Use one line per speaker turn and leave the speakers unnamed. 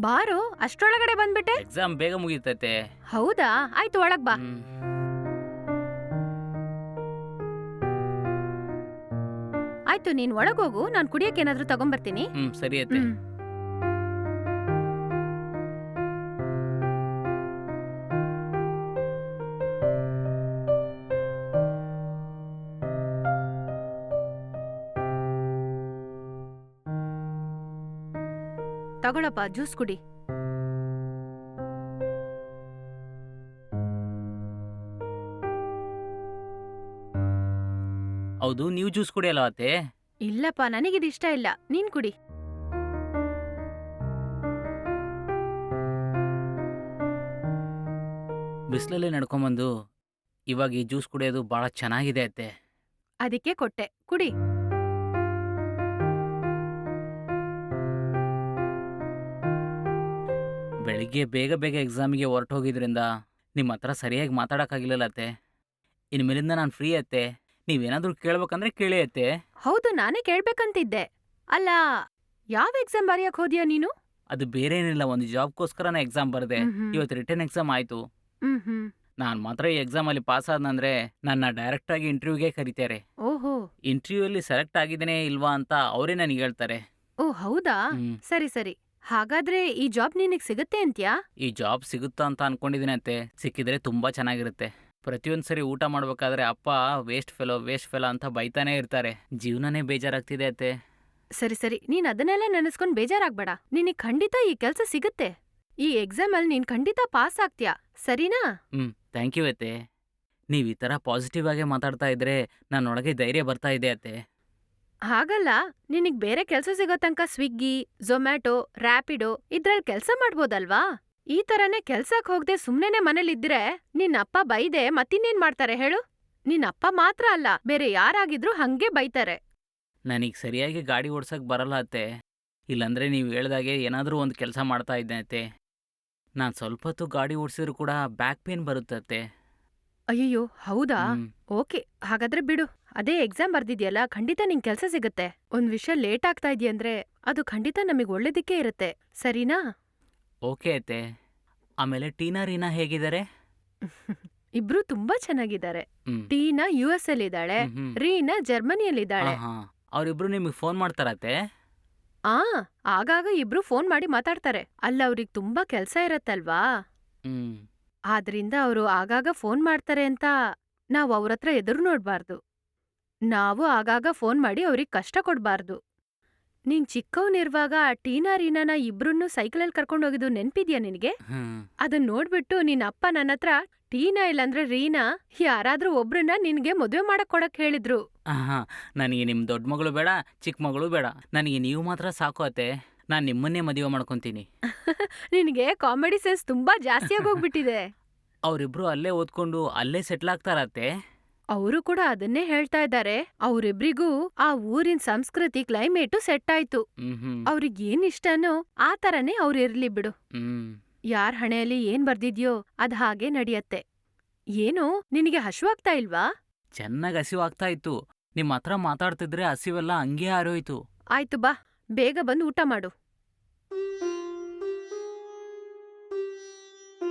ಬಾರೋ ಅಷ್ಟ್ರೊಳಗಡೆ ಬಂದ್ಬಿಟ್ಟೆ?
ಎಕ್ಸಾಮ್ ಬೇಗ ಮುಗಿತೈತೆ.
ಹೌದಾ? ಆಯ್ತು ಒಳಗ್ ಬಾ.
ಹ್ಮ್.
ಆಯ್ತು ನೀನ್ ಒಳಗೋಗು ನಾನ್ ಕುಡಿಯಕ್ಕೆ ಏನಾದ್ರೂ ತಗೊಂಬರ್ತೀನಿ.
ಹ್ಮ್ ಸರಿ ಐತೆ
ಹ್ಮ್. ತಗೊಳಪ್ಪ ಜ್ಯೂಸ್ ಕುಡಿ.
ಹೌದು ನೀವು ಜ್ಯೂಸ್ ಕುಡಿಯಲ್ಲ ಅತ್ತೆ?
ಇಲ್ಲಪ್ಪ ನನಗಿದು ಇಷ್ಟ ಇಲ್ಲ. ನೀನ್ ಕುಡಿ.
ಬಿಸಿಲಲ್ಲಿ ನಡ್ಕೊಂಬಂದು ಇವಾಗ ಈ ಜ್ಯೂಸ್ ಕುಡಿಯೋದು ಬಹಳ ಚೆನ್ನಾಗಿದೆ ಅತ್ತೆ.
ಅದಕ್ಕೆ ಕೊಟ್ಟೆ. ಕುಡಿ.
ಬೆಳಿಗ್ಗೆ ಬೇಗ ಬೇಗ ಎಕ್ಸಾಮಿಗೆ ಹೊರಟೋಗಿದ್ರಿಂದ ನಿಮ್ಮ ಹತ್ರ ಸರಿಯಾಗಿ ಮಾತಾಡೋಕ್ಕಾಗಿಲ್ಲಲ್ಲ ಅತ್ತೆ. ಇನ್ಮೇಲಿಂದ ನಾನು ಫ್ರೀ ಅತ್ತೆ. ನೀವೇನಾದರೂ ಕೇಳ್ಬೇಕಂದ್ರೆ ಕೇಳಿ ಅತ್ತೆ.
ಹೌದು ನಾನೇ ಕೇಳ್ಬೇಕಂತಿದ್ದೆ. ಅಲ್ಲ ಯಾವ ಎಕ್ಸಾಮ್ ಬರೆಯಕ್ ಹೋದ್ಯಾ ನೀನು?
ಅದು ಬೇರೆ ಏನಿಲ್ಲ ಒಂದು ಜಾಬ್ಗೋಸ್ಕರ ಎಕ್ಸಾಮ್ ಬರದೆ.
ಮ್ಹ್ಮ್.
ಇವತ್ತು ರಿಟರ್ನ್ ಎಕ್ಸಾಮ್ ಆಯಿತು.
ಹ್ಮ್
ನಾನು ಮಾತ್ರ ಈ ಎಕ್ಸಾಮಲ್ಲಿ ಪಾಸ್ ಆದ್ನಂದ್ರೆ ನನ್ನ ಡೈರೆಕ್ಟಾಗಿ ಇಂಟರ್ವ್ಯೂಗೆ ಕರೀತಾರೆ.
ಓಹೋ.
ಇಂಟರ್ವ್ಯೂ ಅಲ್ಲಿ ಸೆಲೆಕ್ಟ್ ಆಗಿದ್ದೇನೆ ಇಲ್ವಾ ಅಂತ ಅವರೇ ನನಗೆ ಹೇಳ್ತಾರೆ.
ಓ ಹೌದಾ?
ಹ್ಮ್.
ಸರಿ ಸರಿ. ಹಾಗಾದ್ರೆ ಈ ಜಾಬ್ ನಿನಗೆ ಸಿಗುತ್ತೆ ಅಂತ್ಯಾ?
ಈ ಜಾಬ್ ಸಿಗುತ್ತಾ ಅಂತ ಅನ್ಕೊಂಡಿದ್ದೀನಿ ಅಂತೆ ಸಿಕ್ಕಿದ್ರೆ ತುಂಬಾ ಚೆನ್ನಾಗಿರುತ್ತೆ. ಪ್ರತಿಯೊಂದ್ಸರಿ ಊಟ ಮಾಡ್ಬೇಕಾದ್ರೆ ಅಪ್ಪ ವೇಸ್ಟ್ ಫೆಲೋ ವೇಸ್ಟ್ ಫೆಲೋ ಅಂತ ಬೈತಾನೆ ಇರ್ತಾರೆ. ಜೀವನನೇ ಬೇಜಾರಾಗ್ತಿದೆ ಅತ್ತೆ.
ಸರಿ ಸರಿ. ನೀನ್ ಅದನ್ನೆಲ್ಲ ನೆನೆಸ್ಕೊಂಡ್ ಬೇಜಾರಾಗ್ಬೇಡ. ನಿನಗ್ ಖಂಡಿತ ಈ ಕೆಲ್ಸ ಸಿಗುತ್ತೆ. ಈ ಎಕ್ಸಾಮ್ ಅಲ್ಲಿ ನೀನ್ ಖಂಡಿತ ಪಾಸ್ ಆಗ್ತೀಯಾ? ಸರಿನಾ?
ಹ್ಮ್ ಥ್ಯಾಂಕ್ ಯು ಅತ್ತೆ. ನೀವು ಈ ಥರ ಪಾಸಿಟಿವ್ ಆಗೇ ಮಾತಾಡ್ತಾ ಇದ್ರೆ ನನ್ನೊಳಗೆ ಧೈರ್ಯ ಬರ್ತಾ ಇದೆ ಅತ್ತೆ.
ಹಾಗಲ್ಲ ನಿನಗ್ ಬೇರೆ ಕೆಲ್ಸ ಸಿಗೋ ತನಕ ಸ್ವಿಗ್ಗಿ ಝೊಮ್ಯಾಟೊ ರ್ಯಾಪಿಡೋ ಇದ್ರಲ್ಲಿ ಕೆಲ್ಸ ಮಾಡ್ಬೋದಲ್ವಾ? ಈ ತರನೇ ಕೆಲ್ಸಕ್ ಹೋಗ್ದೆ ಸುಮ್ನೆನೆ ಮನೇಲಿದ್ರೆ ನಿನ್ ಅಪ್ಪ ಬೈದೆ ಮತ್ತಿನ್ನೇನ್ ಮಾಡ್ತಾರೆ ಹೇಳು? ನಿನ್ ಅಪ್ಪ ಮಾತ್ರ ಅಲ್ಲ ಬೇರೆ ಯಾರಾಗಿದ್ರೂ ಹಂಗೆ ಬೈತಾರೆ.
ನನಗ್ ಸರಿಯಾಗಿ ಗಾಡಿ ಓಡ್ಸಕ್ ಬರಲ್ಲ ಅತ್ತೆ. ಇಲ್ಲಂದ್ರೆ ನೀವ್ ಹೇಳ್ದಾಗೆ ಏನಾದ್ರೂ ಒಂದ್ ಕೆಲ್ಸ ಮಾಡ್ತಾ ಇದ್ದೆ ಅತ್ತೆ. ನಾನು ಸ್ವಲ್ಪ ಹೊತ್ತು ಗಾಡಿ ಓಡ್ಸಿದ್ರು ಕೂಡ ಬ್ಯಾಕ್ ಪೇನ್ ಬರುತ್ತತ್ತೆ
ಅಯ್ಯಯ್ಯೋ ಹೌದಾ?
ಹ್ಮ್.
ಓಕೆ ಹಾಗಾದ್ರೆ ಬಿಡು. ಅದೇ ಎಕ್ಸಾಮ್ ಬರ್ದಿದ್ಯಲ್ಲ ಖಂಡಿತ ನಿಂಗ್ ಕೆಲ್ಸ ಸಿಗುತ್ತೆ. ಒಂದ್ ವಿಷಯ ಲೇಟ್ ಆಗ್ತಾ ಇದೆಯಂದ್ರೆ ಅದು ಖಂಡಿತ ನಮಗೆ ಒಳ್ಳೇದಕ್ಕೆ ಇರುತ್ತೆ. ಸರಿನಾ?
ಓಕೆ ಅತ್ತೆ. ಆಮೇಲೆ ಟೀನಾ ರೀನಾ ಹೇಗಿದ್ದಾರೆ?
ಇಬ್ರು ತುಂಬಾ ಚೆನ್ನಾಗಿದ್ದಾರೆ.
ಹ್ಮ್.
ಟೀನಾ ಯು ಎಸ್ ಅಲ್ಲಿ ಇದ್ದಾಳೆ
ಹ್ಮ್, ಹ್ಮ್.
ರೀನಾ ಜರ್ಮನಿಯಲ್ಲಿದ್ದಾಳೆ.
ಇದ್ದಾಳೆ ಅವರಿಬ್ರು ನಿಮಗೆ ಫೋನ್ ಮಾಡ್ತಾರತ್ತೆ
ಆ ಆಗಾಗ ಇಬ್ರು ಫೋನ್ ಮಾಡಿ ಮಾತಾಡ್ತಾರೆ. ಅಲ್ಲ ಅವ್ರಿಗೆ ತುಂಬಾ ಕೆಲ್ಸ ಇರತ್ತಲ್ವಾ?
ಹ್ಮ್.
ಆದ್ರಿಂದ ಅವರು ಆಗಾಗ ಫೋನ್ ಮಾಡ್ತಾರೆ ಅಂತ ನಾವ್ ಅವ್ರತ್ರ ಎದುರು ನೋಡ್ಬಾರ್ದು. ನಾವು ಆಗಾಗ ಫೋನ್ ಮಾಡಿ ಅವ್ರಿಗ್ ಕಷ್ಟ ಕೊಡ್ಬಾರ್ದು. ನೀನ್ ಚಿಕ್ಕವನಿರುವಾಗ ಟೀನಾ ರೀನಾನ ಇಬ್ರನ್ನೂ ಸೈಕಲಲ್ಲಿ ಕರ್ಕೊಂಡೋಗಿದ್ದು ನೆನ್ಪಿದ್ಯಾ ನಿನಗೆ?
ಹ್ಮ್.
ಅದನ್ ನೋಡ್ಬಿಟ್ಟು ನಿನ್ ಅಪ್ಪ ನನ್ನತ್ರ ಟೀನಾ ಇಲ್ಲಂದ್ರೆ ರೀನಾ? ಯಾರಾದ್ರೂ ಒಬ್ರನ್ನ ನಿನ್ಗೆ ಮದ್ವೆ ಮಾಡಕ್ ಕೊಡಕ್ ಹೇಳಿದ್ರು.
ಆಹಾ ನನಗೆ ನಿಮ್ಮ ದೊಡ್ಡ ಮಗಳು ಬೇಡ ಚಿಕ್ಕ ಮಗಳು ಬೇಡ. ನನಗೆ ನೀವು ಮಾತ್ರ ಸಾಕು ಅತ್ತೆ. ನಾನು ನಿಮ್ಮನ್ನೇ ಮದುವೆ ಮಾಡ್ಕೊತೀನಿ.
ನಿನಗೆ ಕಾಮಿಡಿ ಸೆನ್ಸ್ ತುಂಬಾ ಜಾಸ್ತಿ ಆಗೋಗ್ಬಿಟ್ಟಿದೆ
ಅವರಿಬ್ರು ಅಲ್ಲೇ ಓದ್ಕೊಂಡು ಅಲ್ಲೇ ಸೆಟ್ಲ್ ಆಗ್ತಾರತ್ತೆ.
ಅವರು ಕೂಡ ಅದನ್ನೇ ಹೇಳ್ತಾ ಇದ್ದಾರೆ. ಅವ್ರಿಬ್ರಿಗೂ ಆ ಊರಿನ ಸಂಸ್ಕೃತಿ ಕ್ಲೈಮೇಟು ಸೆಟ್ ಆಯ್ತು
ಹ್ಮ್ ಹ್ಮ್
ಅವ್ರಿಗ್ ಏನ್ ಇಷ್ಟನೋ ಆ ತರನೇ ಅವ್ರಿರ್ಲಿ ಬಿಡು.
ಹ್ಮ್.
ಯಾರ್ ಹಣೆಯಲ್ಲಿ ಏನ್ ಬರ್ದಿದ್ಯೋ ಅದ್ ಹಾಗೆ ನಡಿಯತ್ತೆ. ಏನು ನಿನಗೆ ಹಶ್ವಾಗ್ತಾ ಇಲ್ವಾ?
ಚೆನ್ನಾಗಿ ಹಸಿವಾಗ್ತಾ ಇತ್ತು. ನಿಮ್ಮ ಹತ್ರ ಮಾತಾಡ್ತಿದ್ರೆ ಹಸಿವೆಲ್ಲ ಹಂಗೆ ಆರೋಯ್ತು
ಆಯ್ತು ಬಾ ಬೇಗ ಬಂದು ಊಟ ಮಾಡು.